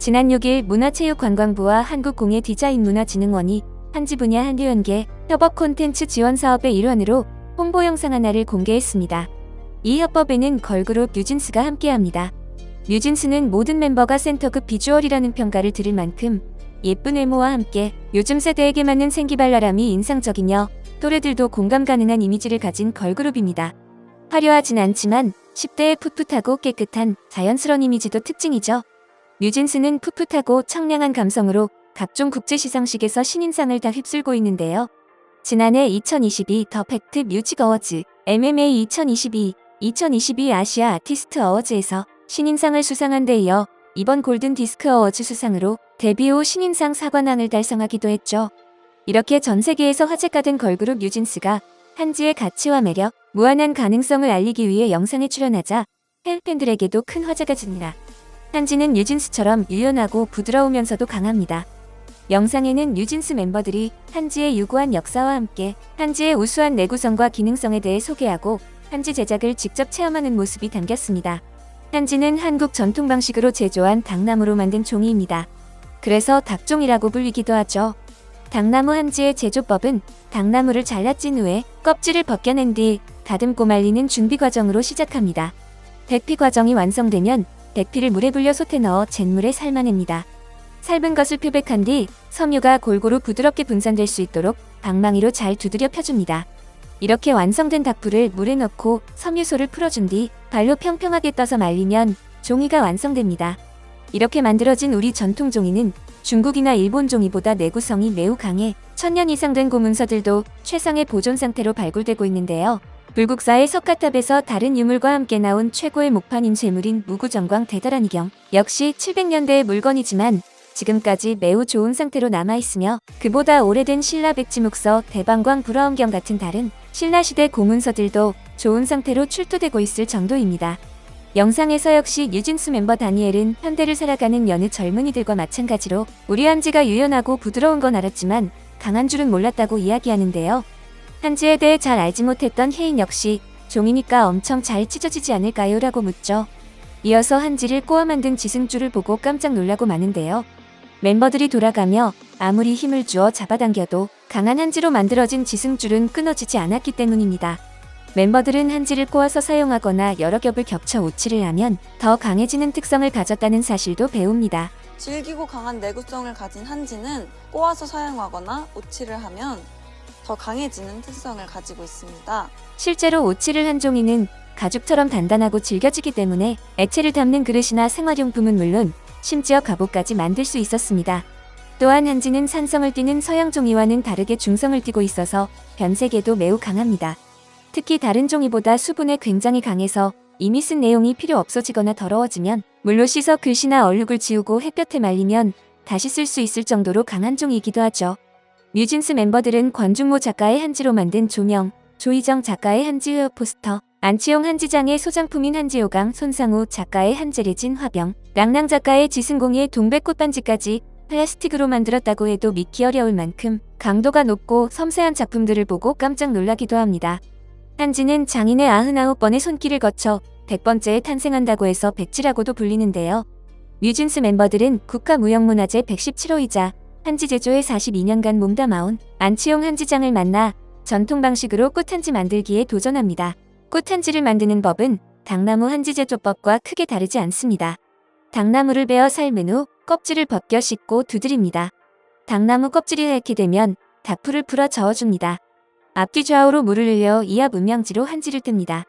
지난 6일 문화체육관광부와 한국공예디자인문화진흥원이 한지 분야 한류연계 협업 콘텐츠 지원 사업의 일환으로 홍보 영상 하나를 공개했습니다. 이 협업에는 걸그룹 뉴진스가 함께합니다. 뉴진스는 모든 멤버가 센터급 비주얼이라는 평가를 들을 만큼 예쁜 외모와 함께 요즘 세대에게 맞는 생기발랄함이 인상적이며 또래들도 공감 가능한 이미지를 가진 걸그룹입니다. 화려하진 않지만 10대의 풋풋하고 깨끗한 자연스러운 이미지도 특징이죠. 뉴진스는 풋풋하고 청량한 감성으로 각종 국제시상식에서 신인상을 다 휩쓸고 있는데요. 지난해 2022 더 팩트 뮤직 어워즈, MMA 2022, 2022 아시아 아티스트 어워즈에서 신인상을 수상한 데 이어 이번 골든 디스크 어워즈 수상으로 데뷔 후 신인상 사관왕을 달성하기도 했죠. 이렇게 전 세계에서 화제가 된 걸그룹 뉴진스가 한지의 가치와 매력, 무한한 가능성을 알리기 위해 영상에 출연하자 해외 팬들에게도 큰 화제가 됩니다. 한지는 뉴진스처럼 유연하고 부드러우면서도 강합니다. 영상에는 뉴진스 멤버들이 한지의 유구한 역사와 함께 한지의 우수한 내구성과 기능성에 대해 소개하고 한지 제작을 직접 체험하는 모습이 담겼습니다. 한지는 한국 전통 방식으로 제조한 당나무로 만든 종이입니다. 그래서 닭종이라고 불리기도 하죠. 당나무 한지의 제조법은 당나무를 잘라 찐 후에 껍질을 벗겨낸 뒤 다듬고 말리는 준비 과정으로 시작합니다. 백피 과정이 완성되면 백피를 물에 불려 솥에 넣어 잿물에 삶아냅니다. 삶은 것을 표백한 뒤 섬유가 골고루 부드럽게 분산될 수 있도록 방망이로 잘 두드려 펴줍니다. 이렇게 완성된 닭풀을 물에 넣고 섬유소를 풀어준 뒤 발로 평평하게 떠서 말리면 종이가 완성됩니다. 이렇게 만들어진 우리 전통 종이는 중국이나 일본 종이보다 내구성이 매우 강해 천년 이상 된 고문서들도 최상의 보존 상태로 발굴되고 있는데요. 불국사의 석가탑에서 다른 유물과 함께 나온 최고의 목판인 재물인 무구정광 대다란 이경 역시 700년대의 물건이지만 지금까지 매우 좋은 상태로 남아있으며 그보다 오래된 신라 백지묵서 대방광 불화엄경 같은 다른 신라시대 고문서들도 좋은 상태로 출토되고 있을 정도입니다. 영상에서 역시 뉴진스 멤버 다니엘은 현대를 살아가는 여느 젊은이들과 마찬가지로 우리 한지가 유연하고 부드러운 건 알았지만 강한 줄은 몰랐다고 이야기하는데요. 한지에 대해 잘 알지 못했던 혜인 역시 종이니까 엄청 잘 찢어지지 않을까요? 라고 묻죠. 이어서 한지를 꼬아 만든 지승줄을 보고 깜짝 놀라고 마는데요. 멤버들이 돌아가며 아무리 힘을 주어 잡아당겨도 강한 한지로 만들어진 지승줄은 끊어지지 않았기 때문입니다. 멤버들은 한지를 꼬아서 사용하거나 여러 겹을 겹쳐 오치를 하면 더 강해지는 특성을 가졌다는 사실도 배웁니다. 질기고 강한 내구성을 가진 한지는 꼬아서 사용하거나 오치를 하면 더 강해지는 특성을 가지고 있습니다. 실제로 오치를 한 종이는 가죽처럼 단단하고 질겨지기 때문에 액체를 담는 그릇이나 생활용품은 물론 심지어 갑옷까지 만들 수 있었습니다. 또한 한지는 산성을 띠는 서양 종이와는 다르게 중성을 띠고 있어서 변색에도 매우 강합니다. 특히 다른 종이보다 수분에 굉장히 강해서 이미 쓴 내용이 필요 없어지거나 더러워지면 물로 씻어 글씨나 얼룩을 지우고 햇볕에 말리면 다시 쓸 수 있을 정도로 강한 종이기도 하죠. 뉴진스 멤버들은 권중모 작가의 한지로 만든 조명, 조희정 작가의 한지효 포스터, 안치용 한지장의 소장품인 한지호강, 손상우 작가의 한재래진 화병, 랑랑 작가의 지승공의 동백꽃 반지까지 플라스틱으로 만들었다고 해도 믿기 어려울 만큼 강도가 높고 섬세한 작품들을 보고 깜짝 놀라기도 합니다. 한지는 장인의 99번의 손길을 거쳐 100번째에 탄생한다고 해서 백지라고도 불리는데요. 뉴진스 멤버들은 국가무형문화재 117호이자 한지 제조에 42년간 몸담아온 안치용 한지장을 만나 전통 방식으로 꽃한지 만들기에 도전합니다. 꽃한지를 만드는 법은 당나무 한지 제조법과 크게 다르지 않습니다. 당나무를 베어 삶은 후 껍질을 벗겨 씻고 두드립니다. 당나무 껍질이 닳게 되면 닭풀을 풀어 저어줍니다. 앞뒤 좌우로 물을 흘려 이하 문명지로 한지를 뜹니다.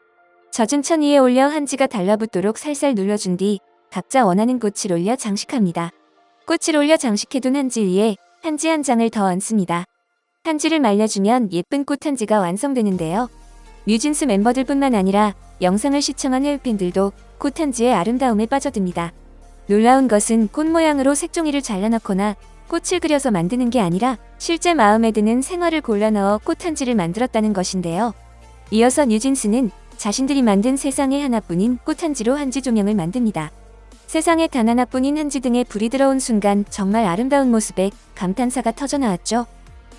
젖은 천 위에 올려 한지가 달라붙도록 살살 눌러준 뒤 각자 원하는 꽃을 올려 장식합니다. 꽃을 올려 장식해둔 한지 위에 한지 한 장을 더 얹습니다. 한지를 말려주면 예쁜 꽃 한지가 완성되는데요. 뉴진스 멤버들 뿐만 아니라 영상을 시청한 해외 팬들도 꽃 한지의 아름다움에 빠져듭니다. 놀라운 것은 꽃 모양으로 색종이를 잘라넣거나 꽃을 그려서 만드는 게 아니라 실제 마음에 드는 생화를 골라 넣어 꽃 한지를 만들었다는 것인데요. 이어서 뉴진스는 자신들이 만든 세상에 하나뿐인 꽃 한지로 한지 조명을 만듭니다. 세상에 단 하나뿐인 한지 등에 불이 들어온 순간 정말 아름다운 모습에 감탄사가 터져나왔죠.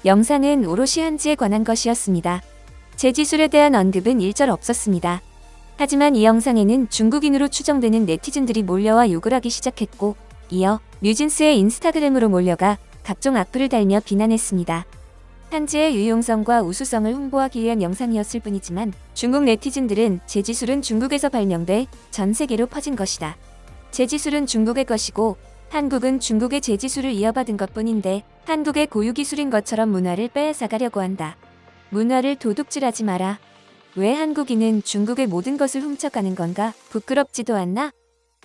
영상은 오롯이 한지에 관한 것이었습니다. 제 지술에 대한 언급은 일절 없었습니다. 하지만 이 영상에는 중국인으로 추정되는 네티즌들이 몰려와 욕을 하기 시작했고 이어 뉴진스의 인스타그램으로 몰려가 각종 악플을 달며 비난했습니다. 한지의 유용성과 우수성을 홍보하기 위한 영상이었을 뿐이지만 중국 네티즌들은 제지술은 중국에서 발명돼 전 세계로 퍼진 것이다. 제지술은 중국의 것이고 한국은 중국의 제지술을 이어받은 것뿐인데 한국의 고유 기술인 것처럼 문화를 빼앗아가려고 한다. 문화를 도둑질하지 마라. 왜 한국인은 중국의 모든 것을 훔쳐가는 건가? 부끄럽지도 않나?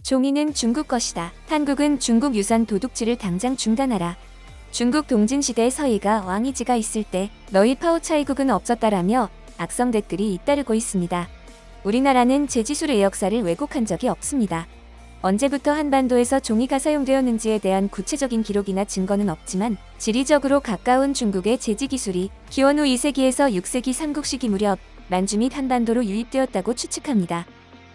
종이는 중국 것이다. 한국은 중국 유산 도둑질을 당장 중단하라. 중국 동진시대 서희가 왕이지가 있을 때 너희 파오차이국은 없었다라며 악성 댓글이 잇따르고 있습니다. 우리나라는 제지술의 역사를 왜곡한 적이 없습니다. 언제부터 한반도에서 종이가 사용되었는지에 대한 구체적인 기록이나 증거는 없지만 지리적으로 가까운 중국의 제지 기술이 기원 후 2세기에서 6세기 삼국시기 무렵 만주 및 한반도로 유입되었다고 추측합니다.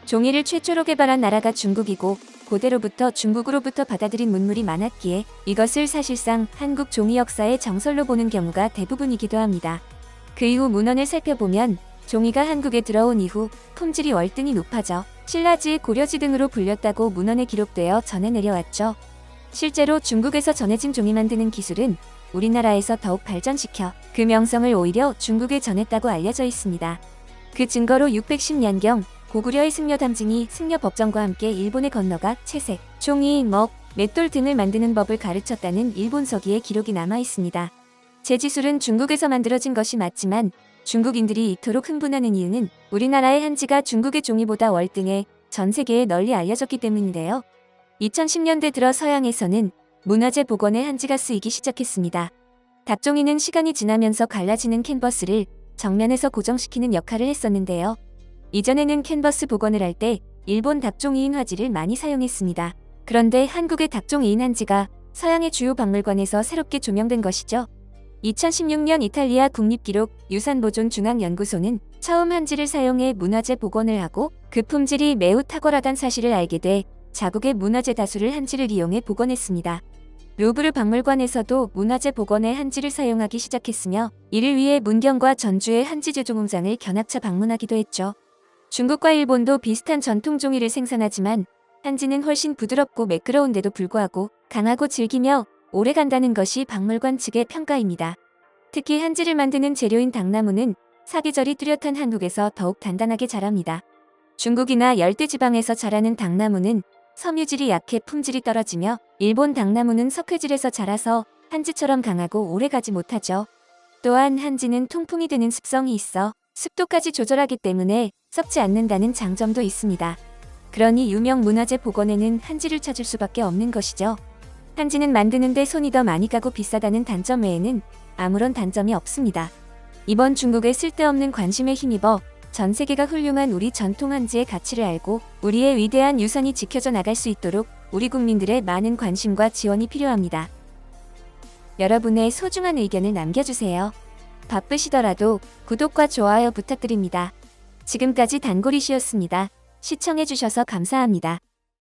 종이를 최초로 개발한 나라가 중국이고 고대로부터 중국으로부터 받아들인 문물이 많았기에 이것을 사실상 한국 종이 역사의 정설로 보는 경우가 대부분이기도 합니다. 그 이후 문헌을 살펴보면 종이가 한국에 들어온 이후 품질이 월등히 높아져 신라지, 고려지 등으로 불렸다고 문헌에 기록되어 전해 내려왔죠. 실제로 중국에서 전해진 종이 만드는 기술은 우리나라에서 더욱 발전시켜 그 명성을 오히려 중국에 전했다고 알려져 있습니다. 그 증거로 610년경 고구려의 승려 담징이 승려 법정과 함께 일본에 건너가 채색, 종이, 먹, 맷돌 등을 만드는 법을 가르쳤다는 일본 서기의 기록이 남아 있습니다. 제지술은 중국에서 만들어진 것이 맞지만 중국인들이 이토록 흥분하는 이유는 우리나라의 한지가 중국의 종이보다 월등해 전 세계에 널리 알려졌기 때문인데요. 2010년대 들어 서양에서는 문화재 복원에 한지가 쓰이기 시작했습니다. 닭종이는 시간이 지나면서 갈라지는 캔버스를 정면에서 고정시키는 역할을 했었는데요. 이전에는 캔버스 복원을 할 때 일본 닭종이인 화지를 많이 사용했습니다. 그런데 한국의 닭종이인 한지가 서양의 주요 박물관에서 새롭게 조명된 것이죠. 2016년 이탈리아 국립기록 유산보존중앙연구소는 처음 한지를 사용해 문화재 복원을 하고 그 품질이 매우 탁월하다는 사실을 알게 돼 자국의 문화재 다수를 한지를 이용해 복원했습니다. 루브르 박물관에서도 문화재 복원에 한지를 사용하기 시작했으며 이를 위해 문경과 전주의 한지 제조 공장을 견학차 방문하기도 했죠. 중국과 일본도 비슷한 전통 종이를 생산하지만 한지는 훨씬 부드럽고 매끄러운데도 불구하고 강하고 질기며 오래 간다는 것이 박물관 측의 평가입니다. 특히 한지를 만드는 재료인 당나무는 사계절이 뚜렷한 한국에서 더욱 단단하게 자랍니다. 중국이나 열대지방에서 자라는 당나무는 섬유질이 약해 품질이 떨어지며 일본 당나무는 석회질에서 자라서 한지처럼 강하고 오래가지 못하죠. 또한 한지는 통풍이 되는 습성이 있어 습도까지 조절하기 때문에 썩지 않는다는 장점도 있습니다. 그러니 유명 문화재 복원에는 한지를 찾을 수밖에 없는 것이죠. 한지는 만드는데 손이 더 많이 가고 비싸다는 단점 외에는 아무런 단점이 없습니다. 이번 중국의 쓸데없는 관심에 힘입어 전 세계가 훌륭한 우리 전통 한지의 가치를 알고 우리의 위대한 유산이 지켜져 나갈 수 있도록 우리 국민들의 많은 관심과 지원이 필요합니다. 여러분의 소중한 의견을 남겨주세요. 바쁘시더라도 구독과 좋아요 부탁드립니다. 지금까지 단골이시였습니다. 시청해주셔서 감사합니다.